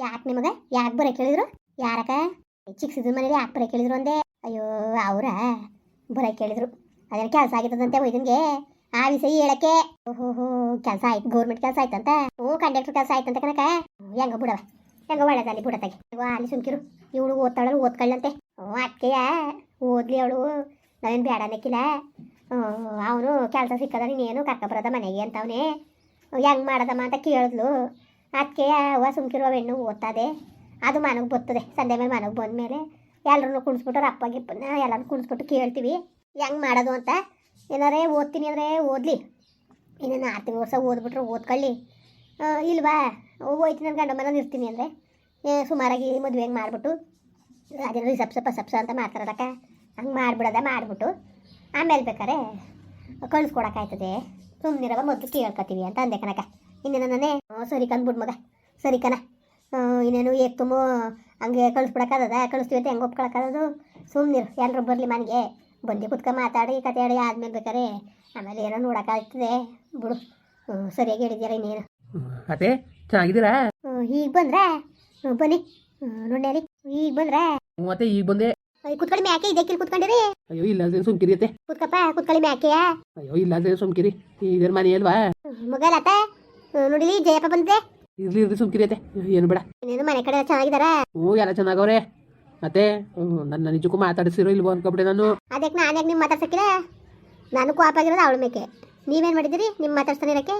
ಯಾಕೆ ನಿಮಗೆ? ಯಾಕೆ ಬರಕ್ಕೆ ಕೇಳಿದ್ರು? ಯಾರಕ ಚಿಕ್ಕ ಸಿದ್ರ ಮನೇಲಿ ಯಾಕೆ ಬರಕ್ಕೆ ಕೇಳಿದ್ರು ಅಂದೆ? ಅಯ್ಯೋ, ಅವರ ಬರಕ್ಕೆ ಕೇಳಿದ್ರು. ಅದೇನು ಕೆಲಸ ಆಗಿತ್ತದಂತೆ ಒಯ್ದನ್ಗೆ ಆ ವಿಷಯ ಹೇಳಕ್ಕೆ. ಓಹೋ ಕೆಲಸ ಆಯ್ತು. ಗೌರ್ಮೆಂಟ್ ಕೆಲಸ ಆಯ್ತಂತ? ಹ್ಞೂ ಕಂಡಕ್ಟರ್ ಕೆಲಸ ಆಯ್ತಂತ ಕನಕ ಹೆಂಗ ಬಿಡವ ಹೆಂಗ ಒಳ್ಳೆದಲ್ಲಿ ಬಿಡತ್ತಾಗೆ ಅಲ್ಲಿ ಸುಮ್ಕಿರು. ಇವಳು ಓದ್ತಾಳಲ್ಲ ಓದ್ಕೊಳ್ಳಂತೆ ಅಕ್ಕೆಯ ಓದ್ಲಿ ಅವಳು. ನಾವೇನು ಬೇಡ ಅನ್ನಕ್ಕಿಲ್ಲ. ಅವನು ಕೆಲಸ ಸಿಕ್ಕದ ನೀನೇನು ಕರ್ಕೊಬರದ ಮನೆಗೆ ಅಂತವನೇ. ಹೆಂಗ್ ಮಾಡದಮ್ಮ ಅಂತ ಕೇಳಿದ್ಲು. ಅದಕ್ಕೆ ಅವ್ವ ಸುಮ್ಕಿರುವ ಹೆಣ್ಣು ಓದ್ತದೆ. ಅದು ಮನೆಗೆ ಬರ್ತದೆ. ಸಂಜೆ ಮೇಲೆ ಮನೆಗೆ ಬಂದಮೇಲೆ ಎಲ್ಲರನ್ನು ಕುಣಿಸ್ಬಿಟ್ಟು ಅಪ್ಪ ಗಿಪ್ಪನ್ನ ಎಲ್ಲರೂ ಕುಣಿಸ್ಬಿಟ್ಟು ಕೇಳ್ತೀವಿ. ಹೆಂಗೆ ಮಾಡೋದು ಅಂತ. ಏನಾರೇ ಓದ್ತೀನಿ ಅಂದರೆ ಓದಲಿ. ಇನ್ನೇನು ಆರು ತಿಂಗಳು ವರ್ಷ ಓದ್ಬಿಟ್ರೆ ಓದ್ಕೊಳ್ಳಿ. ಇಲ್ವಾ ಹೋಯ್ತು ನನ್ನ ಗಂಡ ಮನೇಲಿ ಇರ್ತೀನಿ ಅಂದರೆ. ಸುಮಾರಾಗಿ ಮದುವೆ ಹೆಂಗೆ ಮಾಡಿಬಿಟ್ಟು. ಅದೇನೋ ಸಪ್ಸಪ್ಪ ಸಪ್ಸ ಅಂತ ಮಾತಾಡೋಕ ಹಂಗೆ ಮಾಡಿಬಿಡೋದ ಮಾಡಿಬಿಟ್ಟು. ಆಮೇಲೆ ಬೇಕಾರೆ ಸುಮ್ಮನೆ ಸುಮ್ಮನಿರವ ಮೊದಲು ಕೇಳ್ಕೊತೀವಿ ಅಂತ ಅಂದೆ ಕನಕ ಇನ್ನೇನು ನಾನೇ ಸರಿ ಕಂದ್ಬಿಡ್ ಮಗ ಸರಿ ಕಣ. ಇನ್ನೇನು ಏಕ್ ತುಂಬ ಹಂಗೆ ಕಳಿಸ್ಬಿಡಕ್ಕಾಗದ? ಕಳಿಸ್ತೀವಿ ಅಂತ ಹೆಂಗೆ ಒಪ್ಕೊಳಕ್ಕಾಗದು? ಸುಮ್ಮನಿರು ಎಲ್ಲರೂ ಬರಲಿ ಮನೆಗೆ. ಬಂದು ಕುತ್ಕ ಮಾತಾಡಿ ಕತೆ ಆಡಿ ಆದ್ಮೇಲೆ ಬೇಕಾರೆ ಆಮೇಲೆ ಏನೋ ನೋಡೋಕ್ಕಾಗ್ತದೆ. ಬಿಡು ಸರಿಯಾಗಿ ಹೇಳಿದ್ಯಾರ ಇನ್ನೇನು. ಅದೇ ಚೆನ್ನಾಗಿದ್ದೀರಾ? ಈಗ ಬಂದ್ರೆ ಬನ್ನಿ ನೋಡಿ ಈಗ ಬಂದ್ರೆ ಮತ್ತೆ ಈಗ ಬಂದೆ. ಕುತ್ಕೊಳ್ಳಿ ಮ್ಯಾಕೆ ಇದಕ್ಕೆ ಕುತ್ಕೊಂಡಿರಿ. ಅಯ್ಯೋ ಇಲ್ಲ ಅದೇ ಸುಮ್ಕಿರಿ ಅತ್ತೆ. ಕುತ್ಕಪ್ಪ ಕುತ್ಕೊಳ್ಳಿ ಮ್ಯಾಕೆಯಾ ಅಯ್ಯೋ ಇಲ್ಲ ಅಂದ್ರೆ ಸುಮ್ಕಿರಿ. ಇದ್ರ ಮನೆ ಅಲ್ವಾ? ಮಗಲಾತ ನೋಡಿಲಿ ಜಯಪ್ಪ ಬಂದೆ ಇರ್ಲಿ ಇರ್ಲಿ ಸುಮ್ಕಿರಿಯತೆ ಏನು ಬೇಡ. ಇನ್ನೇನು ಮನೆ ಕಡೆ ಚೆನ್ನಾಗಿದಾರ? ಹ್ಞೂ ಎಲ್ಲ ಚೆನ್ನಾಗವ್ರೆ? ಮತ್ತೆ ನನ್ನ ನಿಜಕ್ಕೂ ಮಾತಾಡಿಸಿರೋ ಇಲ್ವೋ ಅನ್ಕೊಬಿಟ್ಟೆ ನಾನು. ಅದಕ್ಕೆ ನಾನು ಯಾಕೆ ನಿಮ್ಮ ಮಾತಾಡ್ಸಕ್ಕಿಲ್ಲ? ನಾನು ಕೋಪ ಆಗಿರೋದು ಅವಳ ಮೇಕೆ. ನೀವೇನು ಮಾಡಿದ್ದೀರಿ? ನಿಮ್ಮ ಮಾತಾಡ್ಸ್ತಾನೆ ಇರೋಕ್ಕೆ?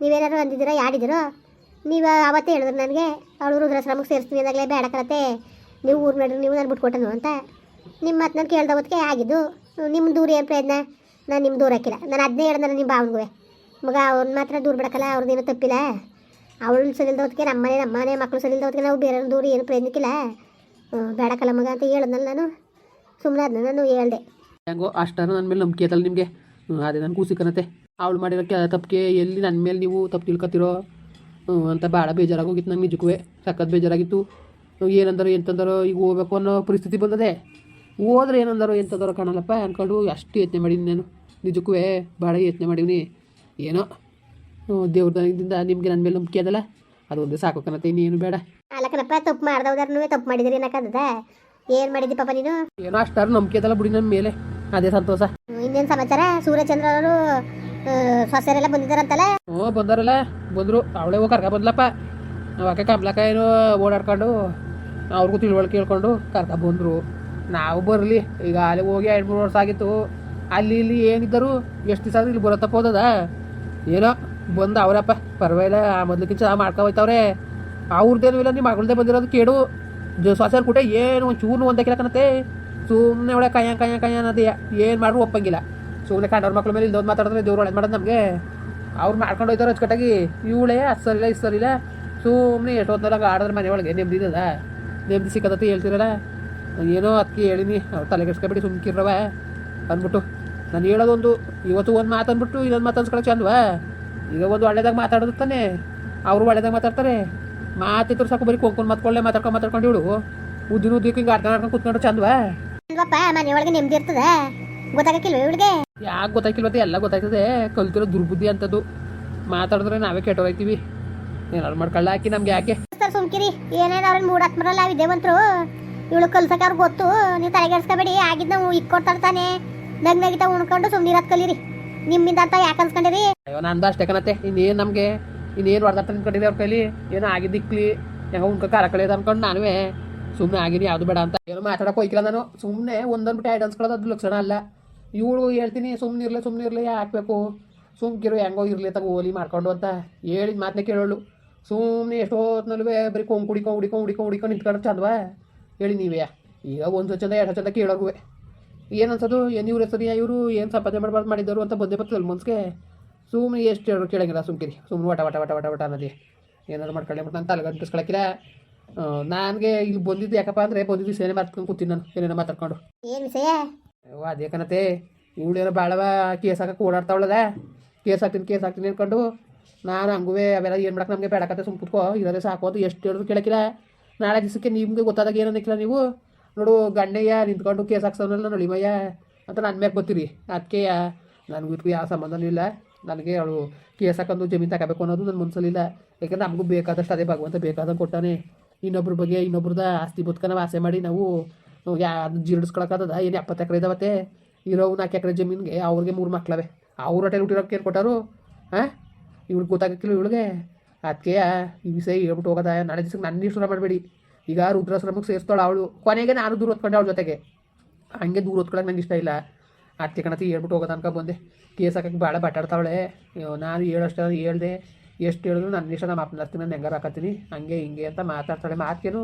ನೀವೇನಾದ್ರು ಅಂದಿದ್ದೀರಾ ಯಾಡಿದ್ದೀರೋ ನೀವು ಅವತ್ತೇ ಹೇಳಿದ್ರು ನನಗೆ ಅವಳು ರುದ್ರಾಶ್ರಮಕ್ಕೆ ಸೇರಿಸ್ತೀನಿ ಅಂದಾಗಲೇ ಬೇಡ ಕರತ್ತೆ ನೀವು ಊರು ನಡ್ರಿ ನೀವು ನಾನು ಬಿಟ್ಕೊಟ್ಟನು ಅಂತ. ನಿಮ್ಮ ಮಾತು ನಾನು ಕೇಳ್ದ ಹೊತ್ತಿಗೆ ಆಗಿದ್ದು ನಿಮ್ಮ ದೂರ ಏನು ಪ್ರಯತ್ನ? ನಾನು ನಿಮ್ಮ ದೂರ ಹಾಕಿಲ್ಲ. ನಾನು ಅದನ್ನೇ ಹೇಳ್ದೆ ನಿಮ್ಮ ಭಾವನಿಗೆ ಮಗ ಅವ್ರನ್ನ ಮಾತ್ರ ದೂರ ಬಿಡಕ್ಕಲ್ಲ ಅವ್ರದ್ದೇನು ತಪ್ಪಿಲ್ಲ. ಅವಳು ಸಲಿಲ್ದ ಹೊತ್ತಿಗೆ ನಮ್ಮನೆ ನಮ್ಮನೆ ಮಕ್ಕಳು ಸಲಿಲ್ದ ಹೊತ್ತಿಗೆ ನಾವು ಬೇರೆ ದೂರ ಏನು ಪ್ರಯತ್ನಕ್ಕಿಲ್ಲ. ಬೇಡಕಲ್ಲ ಮಗ ಅಂತ ಹೇಳಿದ್ನಲ್ಲ ನಾನು. ಸುಮ್ಮನೆ ಅದನ್ನ ನಾನು ಹೇಳ್ದೆ. ಹೆಂಗೋ ಅಷ್ಟಾರು ನನ್ನ ಮೇಲೆ ನಂಬಿಕೆ ಐತಲ್ಲ ನಿಮಗೆ? ಅದೇ ನನ್ನ ಕೂಸಿ ಕನತೆ ಅವಳು ಮಾಡಿರೋ ಕೆ, ತಪ್ಪಿಗೆ ಎಲ್ಲಿ ನನ್ನ ಮೇಲೆ ನೀವು ತಪ್ಪು ತಿಳ್ಕೊತಿರೋ? ಅಂತ ಭಾಳ ಬೇಜಾರಾಗೋಗಿತ್ತು ನಂಗೆ ನಿಜಕ್ಕೂ ಸಖತ್ ಬೇಜಾರಾಗಿತ್ತು. ಏನಂದಾರೋ, ಎಂತಂದರೋ ಈಗ ಹೋಗ್ಬೇಕು ಅನ್ನೋ ಪರಿಸ್ಥಿತಿ ಬಂದದೆ. ಹೋದ್ರೆ ಏನಂದರೋ, ಎಂತಂದರೋ ಕಾಣಲ್ಲಪ್ಪ ಅಂದ್ಕೊಂಡು ಅಷ್ಟು ಯೋಚನೆ ಮಾಡೀನಿ ನಾನು. ನಿಜಕ್ಕೂ ಭಾಳ ಯೋಚನೆ ಮಾಡೀನಿ ಏನೋ? ದೇವ್ರ ದಯದಿಂದ ನಿಮಗೆ ನನ್ನ ಮೇಲೆ ನಂಬಿಕೆ ಅದಲ್ಲ? ಅದೊಂದೇ ಸಾಕು ಕಣತೆ ಇನ್ನೇನು ಬೇಡ. ಅಲ್ಲಕ್ಕನಪ್ಪ ತಪ್ಪು ಮಾಡ್ದವ್ದಾರು ತಪ್ಪು ಮಾಡಿದ್ರಿ ಏನಕ್ಕದ ಏನು ಮಾಡಿದ್ದಿ ಪಾಪ ನೀನು? ಏನೋ ಅಷ್ಟಾರು ನಂಬಿಕೆ ಅದಲ್ಲ ಬಿಡಿ ನನ್ನ ಮೇಲೆ. ಅದೇ ಸಂತೋಷ. ಇನ್ನೇನು ಸಮಾಚಾರ? ಸೂರ್ಯಚಂದ್ರ ಅವರು ಸೊಸೆರೆಲ್ಲ ಬಂದಿದ್ದಾರಂತಲ್ಲ? ಹ್ಞೂ ಬಂದಾರಲ್ಲ. ಬಂದರು. ಅವಳೇ ಹೋಗಿ ಕರ್ಕ ಬಂದ್ಲಪ್ಪ. ಅವಾಗ ಕಮ್ಲಕ್ಕ ಏನೋ ಓಡಾಡ್ಕೊಂಡು ಅವ್ರಿಗೂ ತಿಳುವಳಿಕೆ ಹೇಳ್ಕೊಂಡು ಕರ್ಕ ಬಂದರು. ನಾವು ಬರಲಿ. ಈಗ ಅಲ್ಲಿ ಹೋಗಿ ಎರಡು ಮೂರು ವರ್ಷ ಆಗಿತ್ತು. ಅಲ್ಲಿ ಇಲ್ಲಿ ಏನಿದ್ದರು? ಎಷ್ಟು ದಿವಸ ಇಲ್ಲಿ ಬರತ್ತಪ್ಪ ಹೋದದ? ಏನೋ ಬಂದು ಅವರಪ್ಪ, ಪರವಾಗಿಲ್ಲ, ಆ ಮೊದ್ಲಕ್ಕಿಂತ ಚೆನ್ನಾಗಿ ಮಾಡ್ಕೊ ಹೋಯ್ತವ್ರೆ. ಅವ್ರದ್ದೇನು ಇಲ್ಲ ನೀವು ಮಗಳದೇ ಬಂದಿರೋದು ಕೇಡು. ಸೊಸೆರ್ ಕೂಟ ಏನು ಒಂದು ಚೂರು ಒಂದಕ್ಕಿಲ್ಲ ಕಣತೆ ಸುಮ್ಮನೆ ಒಳ್ಳೆ ಕಾಯ ಕಾಯ ಕಾಯ ಅನ್ನೋದೇ ಏನು ಮಾಡ್ರು ಒಪ್ಪಂಗಿಲ್ಲ. ಸುಮ್ಮನೆ ಕಂಡವ್ರ ಮಕ್ಳ ಮೇಲೆ ಇಲ್ದೋದು ಮಾತಾಡಿದ್ರೆ ದೇವ್ರು ಒಳ್ಳೆ ಮಾಡೋದು ನಮಗೆ. ಅವ್ರು ಮಾಡ್ಕೊಂಡು ಹೋಯ್ತಾರೆ ಅಚ್ಚುಕಟ್ಟಾಗಿ ಇವಳೇ, ಅದು ಸರಿಲ್ಲ, ಇದು ಸರಿಲ್ಲ. ಸುಮ್ಮನೆ ಎಷ್ಟೊತ್ತಲ್ಲ ಆಡಿದ್ರೆ ಮನೆ ಒಳಗೆ ನೆಮ್ಮದಿದ ನೆಮ್ಮದಿ ಸಿಕ್ಕದತ್ತಿ ಹೇಳ್ತಿರಲ್ಲ. ಏನೋ ಅದಕ್ಕೆ ಹೇಳಿನಿ, ಅವ್ರು ತಲೆ ಕೆಡ್ಸ್ಕೊಬಿಡಿ ಸುಮ್ಕಿರವ ಅಂದ್ಬಿಟ್ಟು ನಾನು ಹೇಳೋದೊಂದು ಇವತ್ತು ಒಂದು ಮಾತು ಅಂದ್ಬಿಟ್ಟು ಇನ್ನೊಂದು ಮಾತು ಅನ್ಸ್ಕೊಳಕ್ಕೆ ಚಂದವಾ? ಈಗ ಒಂದು ಒಳ್ಳೇದಾಗ ಮಾತಾಡೋದು ತಾನೆ? ಅವರು ಒಳ್ಳೇದಾಗ ಮಾತಾಡ್ತಾರೆ. ಮಾತಿದ್ರು ಸಾಕು ಬರೀ ಕೊಂಕೊಂಡು ಮಾತ್ಕೊಳ್ಳೆ ಮಾತಾಡ್ಕೊಂಡು ಮಾತಾಡ್ಕೊಂಡು ಇವಳು. ಉದ್ದಿನ ಉದ್ದಿಕ್ಕೆ ಹಿಂಗೆ ಆಡ್ಕೊಂಡು ಆಡ್ಕೊಂಡು ಕೂತ್ಕೊಂಡು ಚಂದವಾ? ಅಲ್ವಪ್ಪ ಮನೆಯೊಳಗೆ ನೆಮ್ಮದಿ ಇರ್ತದ? ಗೊತ್ತಾಗಕ್ಕಿಲ್ವ ಇವಳಿಗೆ? ಯಾಕೆ ಗೊತ್ತಾಗಿಲ್ವತ್ತೆ ಎಲ್ಲ ಗೊತ್ತಾಗ್ತದೆ. ಕಲ್ತಿರೋ ದುರ್ಬುದ್ಧಿ ಅಂತದ್ದು. ಮಾತಾಡಿದ್ರೆ ನಾವೇ ಕೆಟ್ಟೋಗ್ತೀವಿ ಏನಾದ್ರು ಮಾಡ್ಕೊಳ್ಳ ಹಾಕಿ ನಮ್ಗೆ ಯಾಕೆ? ಸುಮ್ಕಿರಿ. ಏನೇನು ಅವ್ರನ್ನ ಮೂಡಾತ್ಮರಲ್ಲ ವಿದ್ಯಾವಂತರು? ಇವಳು ಕಲ್ಸಕ್ಕೆ ಅವ್ರಿಗೆ ಗೊತ್ತು. ನೀವು ತಲೆಗೆಡ್ಸ್ಕೊಬೇಡಿ. ಆಗಿದ್ದು ನಾವು ಇಕ್ಕೊಡ್ತಾರೆ ತಾನೆ. ನಗ್ ನಗಿತ ಉಣ್ಕೊಂಡು ಸುಮ್ಮನಿರೋದು ಕಲೀರಿ ನಿಮ್ಮಿಂದ ಅಂತ ಯಾಕೆ ಅನ್ಸ್ಕೊಂಡಿರಿ? ಅಯ್ಯೋ ನಂದು ಅಷ್ಟೇ ಕಣತ್ತೆ. ಇನ್ನೇನು ನಮಗೆ? ಇನ್ನೇನು ಹೊಡೆದಾಟ ಅನ್ಕೊಂಡಿದ್ದೆ ಅವ್ರ ಕೈಲಿ? ಏನೋ ಆಗಿದ್ದಿಕ್ಲಿ? ಹೆಂಗ ಉಣ್ಕೊ ಕಾರ ಕಳಿಯೋದು ಅನ್ಕೊಂಡು ನಾನುವೇ ಸುಮ್ಮನೆ ಆಗಿನಿ, ಯಾವುದು ಬೇಡ ಅಂತ. ಏನೋ ಮಾತಾಡಕ್ಕೆ ಹೋಗಿಲ್ಲ ನಾನು. ಸುಮ್ಮನೆ ಒಂದೊಂದ್ಬಿಟ್ಟು ಐಡ್ ಅನ್ಸ್ಕೊಳ್ಳೋದು ಅದು ಲಕ್ಷಣ ಅಲ್ಲ. ಇವಳು ಹೇಳ್ತೀನಿ ಸುಮ್ಮನೆ ಇರಲಿ ಸುಮ್ಮನೆ ಇರಲಿ ಹಾಕ್ಬೇಕು ಸುಮ್ಕಿರು, ಹೆಂಗೋ ಇರಲಿ, ತಗೋ ಓಲಿ ಮಾಡ್ಕೊಂಡು ಅಂತ ಹೇಳಿದ ಮಾತನ್ನ ಕೇಳೋಳು. ಸುಮ್ಮನೆ ಎಷ್ಟೊತ್ತಿನಲ್ಲೂ ಬರೀ ಕೊಂಗ್ ಕುಡಿಕೊಂಡು ಹುಡಿಕೊಂಡು ಹುಡಿಕೊಂಡು ಹುಡಿಕೊಂಡು ನಿಂತ್ಕೊಂಡು ಚಂದವಾ? ಹೇಳಿ ನೀವೇ. ಈಗ ಒಂದು ಚಂದ ಎರಡು ಚಂದ ಕೇಳೋರ್ಗುವೆ. ಏನು ಅನ್ಸೋದು? ಏನು ಇವ್ರ ಹೆಸರಿ? ಇವರು ಏನು ಸಂಪಾದನೆ ಮಾಡಬಾರ್ದು ಮಾಡಿದ್ದವರು ಅಂತ ಬಂದೇ ಬರ್ತದಲ್ಲ ಮನ್ಸಿಗೆ ಸುಮ್ಮನೆ ಎಷ್ಟು ಹೇಳೋರು ಕೇಳಂಗಿಲ್ಲ ಸುಮ್ಕಿರಿ. ಸುಮ್ಮನೆ ವಟ ವಟ ವಟ ವಟ ವಟ ಅನ್ನೋದೇ. ಏನಾದ್ರು ಮಾಡ್ಕೊಳ್ಳಿ ಬಿಟ್ಟು ನಾನು ತಲೆಗೆ ಅಂಟಿಸ್ಕೊಳಕ್ಕಿಲ್ಲ ನನಗೆ ಇಲ್ಲಿ ಬಂದಿದ್ದು ಯಾಕಪ್ಪ ಅಂದರೆ ಬಂದಿದ್ದು ಸೇನೆ ಮಾತ್ಕೊಂಡು ಕೂತೀನಿ ನಾನು ಏನೇನೋ ಮಾತಾಡ್ಕೊಂಡು. ಏನು ವಿಷಯ? ಅದೇ ಕಣತೆ. ಇವಳೇನೋ ಭಾಳವ ಕೇಸ್ ಹಾಕಕ್ಕೆ ಓಡಾಡ್ತಾವಳದ ಕೇಸ್ ಹಾಕ್ತೀನಿ ಕೇಸ್ ಹಾಕ್ತೀನಿ ಅನ್ಕೊಂಡು ನಾನು ಹಂಗುವೆ ಅವೆಲ್ಲ ಏನು ಮಾಡಕ್ಕೆ ನಮಗೆ ಬೇಡಕತ್ತೆ ಸುಮ್ ಕೂತ್ಕೋ. ಇರೋದೇ ಸಾಕು ಅಂತ ಎಷ್ಟು ಹೇಳಿದ್ರು ಕೇಳಕ್ಕಿಲ್ಲ ನಾಳೆ ದಿವಸಕ್ಕೆ ನಿಮಗೆ ಗೊತ್ತಾದಾಗ ಏನು ಅನ್ನಕ್ಕಿಲ್ಲ ನೀವು. ನೋಡು, ಗಂಡಯ್ಯ ನಿಂತ್ಕೊಂಡು ಕೇಸ್ ಹಾಕ್ಸೋನಲ್ಲ ನಳಿಮಯ್ಯ ಅಂತ ನನ್ನ ಮ್ಯಾಗೆ ಗೊತ್ತಿರಿ. ಅದಕ್ಕೆ ನನಗೂ ಇದಕ್ಕೂ ಯಾವ ಸಂಬಂಧನೂ ಇಲ್ಲ. ನನಗೆ ಅವಳು ಕೇಸ್ ಹಾಕೊಂಡು ಜಮೀನು ತಗೋಬೇಕು ಅನ್ನೋದು ನನ್ನ ಮನಸ್ಸಲ್ಲಿಲ್ಲ ಯಾಕಂದ್ರೆ ನಮಗೂ ಬೇಕಾದಷ್ಟು ಅದೇ ಭಗವಂತ ಬೇಕಾದಂಗೆ ಕೊಟ್ಟಾನೆ. ಇನ್ನೊಬ್ರ ಬಗ್ಗೆ ಇನ್ನೊಬ್ರದ ಆಸ್ತಿ ಬದುಕನ ಆಸೆ ಮಾಡಿ ನಾವು ಯಾ ಜೀರ್ಣಿಸ್ಕೊಳಕ್ಕಾಗದ ಏನು ಎಪ್ಪತ್ತು ಎಕರೆ ಇದಾವತ್ತೆ ಇರೋ ನಾಲ್ಕು ಎಕರೆ ಜಮೀನಿಗೆ ಅವ್ರಿಗೆ ಮೂರು ಮಕ್ಕಳವೆ ಅವ್ರ ಹೊಟ್ಟೆಲಿ ಹುಟ್ಟಿರೋಕೆ ಏನು ಕೊಟ್ಟಾರು? ಹಾಂ ಇವ್ಳಿಗೆ ಗೊತ್ತಾಗಕ್ಕಿಲ್ಲ ಇವಳಿಗೆ. ಅದಕ್ಕೆ ಈ ವಿಷಯ ಹೇಳ್ಬಿಟ್ಟು ಹೋಗೋದ. ನಾಳೆ ದಿವ್ಸಕ್ಕೆ ನನ್ನ ಶುರು ಮಾಡಬೇಡಿ. ಈಗ ರುದ್ರಾಶ್ರಮಕ್ಕೆ ಸೇರಿಸ್ತಾಳೆ ಅವಳು. ಕೊನೆಗೆ ನಾನು ದೂರ ಹೊತ್ಕೊಂಡೆ ಅವಳ ಜೊತೆಗೆ. ಹಂಗೆ ದೂರ ಹೊತ್ಕೊಳಕ್ಕೆ ನಂಗೆ ಇಷ್ಟ ಇಲ್ಲ. ಅತ್ತೆ ಕಣತಿ ಹೇಳ್ಬಿಟ್ಟು ಹೋಗೋದು ಅನ್ಕೊ ಬಂದೆ. ಕೇಸ್ ಹಾಕಕ್ಕೆ ಭಾಳ ಬಟಾಡ್ತಾವಳೆ. ಅಯ್ಯೋ, ನಾನು ಹೇಳೋಷ್ಟು ಹೇಳ್ದೆ. ಎಷ್ಟು ಹೇಳಿದ್ರು ನನ್ನ ಇಷ್ಟ, ನಮ್ಮ ಅಪ್ಪನ ಹಸ್ತೀನಿ ನಾನು ಹೆಂಗಾರು ಹಾಕತ್ತೀನಿ. ಹಂಗೆ ಹಿಂಗೆ ಅಂತ ಮಾತಾಡ್ತಾಳೆ. ಮಾತೇನು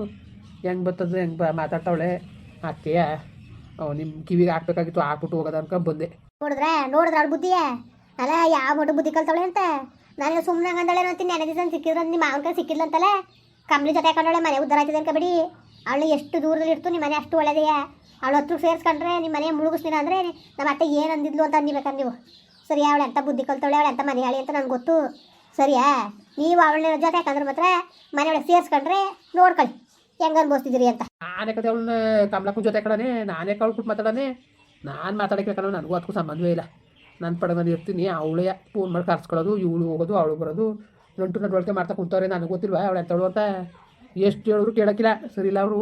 ಹೆಂಗೆ ಬರ್ತದೆ ಹೆಂಗೆ ಬ, ಮಾತಾಡ್ತಾವಳೆ. ಅತ್ತೆಯ ನಿಮ್ಮ ಕಿವಿಗೆ ಹಾಕ್ಬೇಕಾಗಿತ್ತು. ಹಾಕ್ಬಿಟ್ಟು ಹೋಗೋದು ಅನ್ಕೊ ಬಂದೆ. ನೋಡಿದ್ರೆ ನೋಡಿದ್ರೆ ಅವಳು ಬುದ್ಧಿಯೇ? ಅಲ್ಲ, ಯಾವ ಮಟ್ಟು ಬುದ್ಧಿ ಕಲ್ತಾವಳೆ ಅಂತ? ನಾನು ಸುಮ್ಮನೆ ಹಂಗಂದಳೆ ಅಂತೀನಿ ನೆನೆ ಸಿಕ್ಕಿದ್ರೆ ನಿಮ್ಮ ಕೈ ಸಿಕ್ಕಿಲ್ಲ ಅಂತಲ್ಲ ಕಂಬ್ಳಿ ಜೊತೆ ಹಾಕೊಂಡಳೆ ಮನೆ ಉದ್ದಾರ ಆಯ್ತದೆ ಅನ್ಕೊಬೇಡಿ ಅವಳು ಎಷ್ಟು ದೂರದಲ್ಲಿ ಇರ್ತು ನಿಮ್ಮ ಮನೆ ಅಷ್ಟು ಒಳ್ಳೆದೆಯಾ ಅವಳು ಹತ್ರ ಸೇರಿಸ್ಕೊಂಡ್ರೆ ನಿಮ್ಮ ಮನೆ ಮುಳುಗಿಸ್ತೀರ ಅಂದರೆ, ನಮ್ಮ ಅತ್ತೆ ಏನು ಅಂದಿದ್ಲು ಅಂತ ಅನ್ನಿಬೇಕಾರೆ ನೀವು. ಸರಿ ಅವಳು ಎಂತ ಬುದ್ಧಿ ಕಲ್ತವಳೆ, ಅವಳು ಎಂತ ಮನೆ ಹೇಳಿ ಅಂತ ನನಗೆ ಗೊತ್ತು. ಸರಿಯಾ, ನೀವು ಅವಳ ಜೊತೆ ಯಾಕಂದ್ರೆ ಮಾತ್ರ ಮನೆಯೊಳಗೆ ಸೇರಿಸ್ಕೊಂಡ್ರೆ ನೋಡ್ಕೊಳ್ಳಿ. ಹೆಂಗೆ ಅನ್ಬೋಸ್ತಿದ್ದೀರಿ ಅಂತ. ನಾನೇ ಕತೆ ಅವಳನ್ನ ಕಮಲಕ್ಕನ ಜೊತೆ ಕಡನೆ ನಾನೇ ಕಳ್ಬಿಟ್ಟು ಮಾತಾಡನೆ. ನಾನು ಮಾತಾಡಕ್ಕೆ ನನಗೂ ಅದಕ್ಕೂ ಸಂಬಂಧವೇ ಇಲ್ಲ. ನನ್ನ ಪಡ ನಾನು ಇರ್ತೀನಿ, ಅವಳೇ ಫೋನ್ ಮಾಡಿ ಕರ್ಸ್ಕೊಳ್ಳೋದು, ಇವಳು ಹೋಗೋದು, ಅವಳು ಬರೋದು. ನಂಟು ನಡವಳಿಕೆ ಮಾಡ್ತಾ ಕುಂತವ್ರೆ, ನನಗೆ ಗೊತ್ತಿಲ್ವಾ? ಅವಳು ಎಂತ ಅಂತ? ಎಷ್ಟು ಹೇಳಿದ್ರು ಕೇಳೋಕ್ಕಿಲ್ಲ. ಸರಿ ಇಲ್ಲ ಅವರು.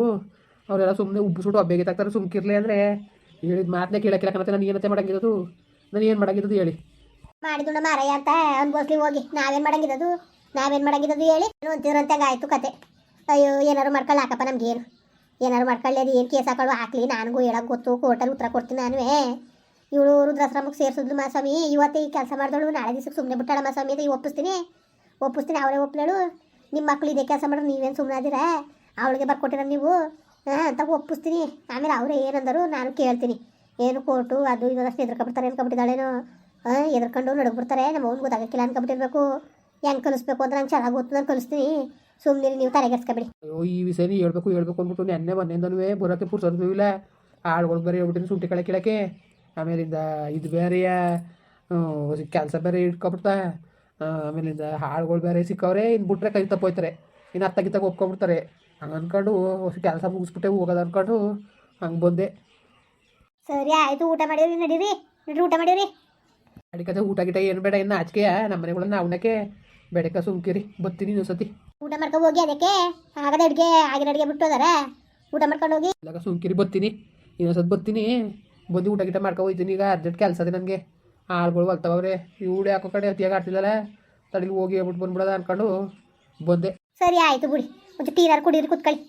ಅವರೆಲ್ಲ ಸುಮ್ಮನೆ ಉಬ್ಬಿಸ್ಬಿಟ್ಟು ಅಬ್ಬೆಗೆ ತಾಕ್ತಾರೆ ಸುಮ್ಕಿರ್ಲಿ ಅಂದರೆ. ಹೇಳಿದ ಮಾತನ್ನೇ ಕೇಳೋಕ್ಕಿಲ್ಲ ಕಣತೆ ನಾನು ಏನಂತೆ ಮಾಡಂಗಿರೋದು ನಾನು ಏನು ಮಾಡಂಗಿದ್ದು ಹೇಳಿ. ಮಾಡಿದ್ದು ಮಾರಯ್ಯ ಅಂತ ಅನ್ಬೋಸ್ಲಿ ಹೋಗಿ. ನಾವೇನು ಮಾಡಂಗಿರೋದು ನಾವೇನು ಅದು ಹೇಳಿ. ಏನು ಆಯಿತು ಕತೆ. ಅಯ್ಯೋ ಏನಾರು ಮಾಡ್ಕೊಳ್ಳಿ ಹಾಕಪ್ಪ ನಮ್ಗೇನು ಏನಾರು ಮಾಡ್ಕೊಳ್ಳಿ, ಅದು ಏನು ಕೇಸ್ ಹಾಕೊಳ್ಳೋ ಹಾಕ್ಲಿ, ನನಗೂ ಹೇಳೋಕೆ ಗೊತ್ತು. ಕೋರ್ಟಲ್ಲಿ ಉತ್ತರ ಕೊಡ್ತೀನಿ ನಾನು ಇವಳು ರುದ್ರಾಶ್ರಮಕ್ಕೆ ಸೇರಿಸಿದ್ಲು ಮಾಸ್ವಾಮಿ. ಇವತ್ತೇ ಈ ಕೆಲಸ ಮಾಡಿದಳು. ನಾಳೆ ದಿವಸಕ್ಕೆ ಸುಮ್ಮನೆ ಬಿಟ್ಟಾಳ ಮಾಸ್ವಾಮಿ ಅಂತ ಒಪ್ಪಿಸ್ತೀನಿ. ಒಪ್ಪಿಸ್ತೀನಿ ಅವಳೇ ಒಪ್ಲೇಳು. ನಿಮ್ಮ ಮಕ್ಳು ಇದೇ ಕೆಲಸ ಮಾಡ್ರೆ ನೀವೇನು ಸುಮ್ಮನೆ ಅದೀರ? ಅವಳಿಗೆ ಬರ್ಕೊಟ್ಟಿರ ನೀವು? ಹಾಂ, ಅಂತ ಒಪ್ಪಿಸ್ತೀನಿ. ಆಮೇಲೆ ಅವರೇ ಏನಂದರು ನಾನು ಕೇಳ್ತೀನಿ. ಏನು ಕೋರ್ಟು, ಅದು ಇದಷ್ಟು ಎದ್ರಕೊಬಿಡ್ತಾರೆ ಅನ್ಕೊಬಿಟ್ಟಿದ್ದಾಳೇನೋ. ಹಾಂ, ಎದ್ರಕೊಂಡು ನಡಗ್ಬಿಡ್ತಾರೆ ನಮ್ಮ ಅವ್ನು ಗೊತ್ತಾಗಕ್ಕಿಲ್ಲ ಅನ್ಕೊಬಿಟ್ಟಿರ್ಬೇಕು. ಹೆಂಗೆ ಕಲಿಸ್ಬೇಕು ಅಂದ್ರೆ ನಂಗೆ ಚೆನ್ನಾಗಿ ಗೊತ್ತು, ನಾನು ಕಲಿಸ್ತೀನಿ. ಸುಮ್ಮನೆ ನೀವು ಅಯ್ಯೋ, ಈ ವಿಷಯನೇ ಹೇಳ್ಬೇಕು ಹೇಳ್ಬೇಕು ಅಂದ್ಬಿಟ್ಟು ನೆನ್ನೆ ಮೊನ್ನೆಯಿಂದನೂ ಬರೋಕ್ಕೆ ಪುರ್ಸೋದು ಇಲ್ಲ. ಆಳ್ಗಳು ಬೇರೆ ಹೇಳ್ಬಿಟ್ಟಿನಿ ಸುಂಟಿ ಕಳೆ ಕೀಳಕ್ಕೆ. ಆಮೇಲಿಂದ ಇದು ಬೇರೆಯ? ಕೆಲಸ ಬೇರೆ ಇಟ್ಕೊಬಿಡ್ತಾ. ಆಮೇಲಿಂದ ಹಾಳುಗಳು ಬೇರೆ ಸಿಕ್ಕವ್ರೆ ಇನ್ನು ಬಿಟ್ರೆ ಕೈ ತಪ್ಪೋಯ್ತಾರೆ ಇನ್ನು ಅತ್ತಗಿತ್ತಾಗ ಒಪ್ಕೊಂಡ್ಬಿಡ್ತಾರೆ ಹಂಗೆ ಅಂದ್ಕೊಂಡು ಕೆಲಸ ಮುಗಿಸ್ಬಿಟ್ಟೆ ಹೋಗೋದು ಅಂದ್ಕೊಂಡು ಹಂಗೆ ಬಂದೆ. ಸರಿ ಆಯಿತು ಊಟ ಮಾಡಿರಿ ನಡೀರಿ. ನಡೀರಿ ಊಟ ಮಾಡಿರಿ ಅಡಿಕತೆ ಊಟ ಗಿಟ ಏನು ಬೇಡ ಇನ್ನು ಆಚೆಯ ನಮ್ಮ ಮನೆಗಳನ್ನ ಅವನಕ್ಕೆ ಬೆಡಕ ಸುಮ್ಕಿರಿ. ಬರ್ತೀನಿ ಇನ್ನೊಂದು ಸತಿ. ಊಟ ಮಾಡ್ಕೊಂಡು ಹೋಗಿ ಅದಕ್ಕೆ? ಆಗದ ಅಡುಗೆ ಆಗಿನ ಅಡುಗೆ ಬಿಟ್ಟು ಹೋದಾರ? ಊಟ ಮಾಡ್ಕೊಂಡು ಹೋಗಿ. ಇಲ್ಲಾಗ ಸುಮ್ಕಿರಿ ಬರ್ತೀನಿ. ಇನ್ನೊಂದ್ಸತಿ ಬರ್ತೀನಿ. ಬಂದು ಊಟ ಗಿಟ ಮಾಡ್ಕೊಂಡು ಹೋಗ್ತೀನಿ ಈಗ ಅರ್ಜೆಂಟ್ ಕೆಲಸ ಅದೇ ನನಗೆ. ಆಳುಗಳು ಹೊಲ್ತವ್ರೆ ಇವಳು ಯಾಕೋ ಕಡೆ ಅತಿಯಾಗಿ ಆಡ್ತಿದ್ದಲ್ಲ ತಡಿಲಿ ಹೋಗಿ ಹೇಳ್ಬಿಟ್ಟು ಬಂದ್ಬಿಡೋದ ಅನ್ಕೊಂಡು ಬಂದೆ. ಸರಿ ಆಯಿತು ಬಿಡಿ. ಒಂದು ಟೀನಾರು ಕುಡೀರಿ ಕುತ್ಕೊಳ್ಳಿ.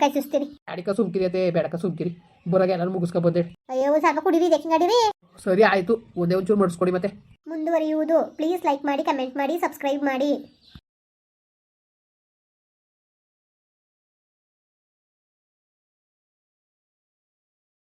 ಕೈ ಸುಸ್ತೀರಿ ಅಡಿಕ ಸುಮ್ಕಿರಿ ಅದೇ ಬೇಡಕ ಸುಮ್ಕಿರಿ. ಬರಗ ಎಲ್ಲರೂ ಮುಗಿಸ್ಕೊ ಬಂದೆ. ಅಯ್ಯೋ ಸಾಕ ಕುಡಿರಿ ಇದಕ್ಕೆ ನಡೀರಿ ಸರಿ ಆಯಿತು. ಒಂದೇ ಒಂಚೂರು ಮಾಡಿಸ್ಕೊಡಿ ಮತ್ತೆ. ಮುಂದುವರಿಯುವುದು. ಪ್ಲೀಸ್ ಲೈಕ್ ಮಾಡಿ ಕಮೆಂಟ್ ಮಾಡಿ ಸಬ್ಸ್ಕ್ರೈಬ್ ಮಾಡಿ.